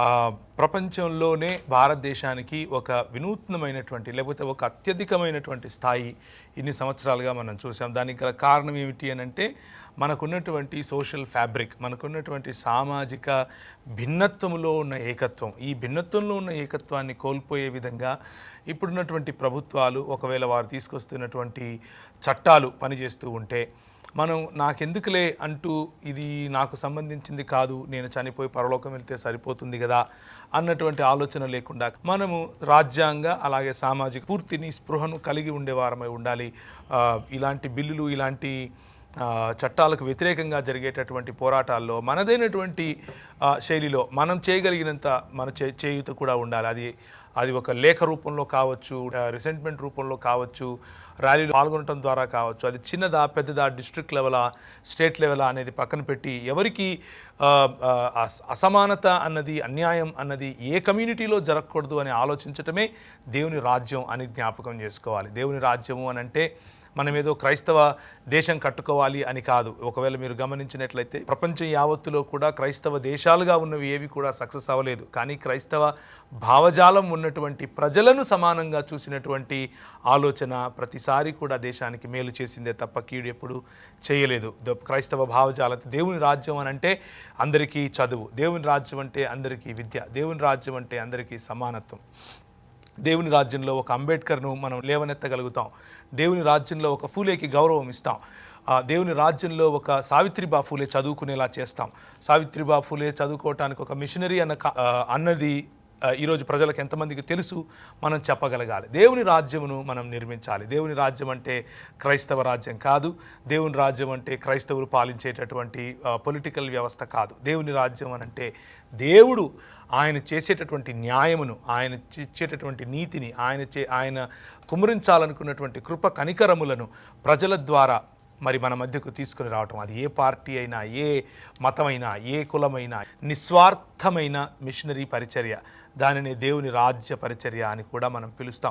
Uh, ప్రపంచంలోనే భారతదేశానికి ఒక వినూత్నమైనటువంటి లేకపోతే ఒక అత్యధికమైనటువంటి స్థాయి ఇన్ని సంవత్సరాలుగా మనం చూసాం. దానికి గల కారణం ఏమిటి అని అంటే మనకున్నటువంటి సోషల్ ఫ్యాబ్రిక్ మనకున్నటువంటి సామాజిక భిన్నత్వంలో ఉన్న ఏకత్వం. ఈ భిన్నత్వంలో ఉన్న ఏకత్వాన్ని కోల్పోయే విధంగా ఇప్పుడున్నటువంటి ప్రభుత్వాలు ఒకవేళ వారు తీసుకొస్తున్నటువంటి చట్టాలు పనిచేస్తూ ఉంటే మనం నాకెందుకులే అంటూ ఇది నాకు సంబంధించింది కాదు నేను చనిపోయి పరలోకం వెళ్తే సరిపోతుంది కదా అన్నటువంటి ఆలోచన లేకుండా మనము రాజ్యాంగ అలాగే సామాజిక పూర్తిని స్పృహను కలిగి ఉండేవారమై ఉండాలి. ఇలాంటి బిల్లులు ఇలాంటి చట్టాలకు వ్యతిరేకంగా జరిగేటటువంటి పోరాటాల్లో మనదైనటువంటి శైలిలో మనం చేయగలిగినంత మన చే చేయుత కూడా ఉండాలి. అది అది ఒక లేఖ రూపంలో కావచ్చు రిసెంట్మెంట్ రూపంలో కావచ్చు ర్యాలీలో పాల్గొనడం ద్వారా కావచ్చు అది చిన్నదా పెద్దదా డిస్ట్రిక్ట్ లెవెలా స్టేట్ లెవెలా అనేది పక్కన పెట్టి ఎవరికి అస- అసమానత అన్నది అన్యాయం అన్నది ఏ కమ్యూనిటీలో జరగకూడదు అని ఆలోచించటమే దేవుని రాజ్యం అని జ్ఞాపకం చేసుకోవాలి. దేవుని రాజ్యము అని అంటే మనం ఏదో క్రైస్తవ దేశం కట్టుకోవాలి అని కాదు. ఒకవేళ మీరు గమనించినట్లయితే ప్రపంచం యావత్తులో కూడా క్రైస్తవ దేశాలుగా ఉన్నవి ఏవి కూడా సక్సెస్ అవ్వలేదు. కానీ క్రైస్తవ భావజాలం ఉన్నటువంటి ప్రజలను సమానంగా చూసినటువంటి ఆలోచన ప్రతిసారి కూడా దేశానికి మేలు చేసిందే తప్ప కీడు ఎప్పుడు చేయలేదు. క్రైస్తవ భావజాలం దేవుని రాజ్యం అని అంటే అందరికీ చదువు దేవుని రాజ్యం అంటే అందరికీ విద్య దేవుని రాజ్యం అంటే అందరికీ సమానత్వం. దేవుని రాజ్యంలో ఒక అంబేద్కర్ను మనం లేవనెత్తగలుగుతాం. దేవుని రాజ్యంలో ఒక ఫూలేకి గౌరవం ఇస్తాం. దేవుని రాజ్యంలో ఒక సావిత్రిబా ఫూలే చదువుకునేలా చేస్తాం. సావిత్రిబా ఫూలే చదువుకోవటానికి ఒక మిషనరీ అన్న అన్నది ఈరోజు ప్రజలకు ఎంతమందికి తెలుసు మనం చెప్పగలగాలి. దేవుని రాజ్యమును మనం నిర్మించాలి. దేవుని రాజ్యం అంటే క్రైస్తవ రాజ్యం కాదు. దేవుని రాజ్యం అంటే క్రైస్తవులు పాలించేటటువంటి పొలిటికల్ వ్యవస్థ కాదు. దేవుని రాజ్యం అని అంటే దేవుడు ఆయన చేసేటటువంటి న్యాయమును ఆయన ఇచ్చేటటువంటి నీతిని ఆయన చే ఆయన కుమరించాలనుకున్నటువంటి కృప కనికరములను ప్రజల ద్వారా మరి మన మధ్యకు తీసుకుని రావటం. అది ఏ పార్టీ అయినా ఏ మతమైనా ఏ కులమైనా నిస్వార్థమైన మిషనరీ పరిచర్య. దానిని దేవుని రాజ్య పరిచర్య అని కూడా మనం పిలుస్తాం.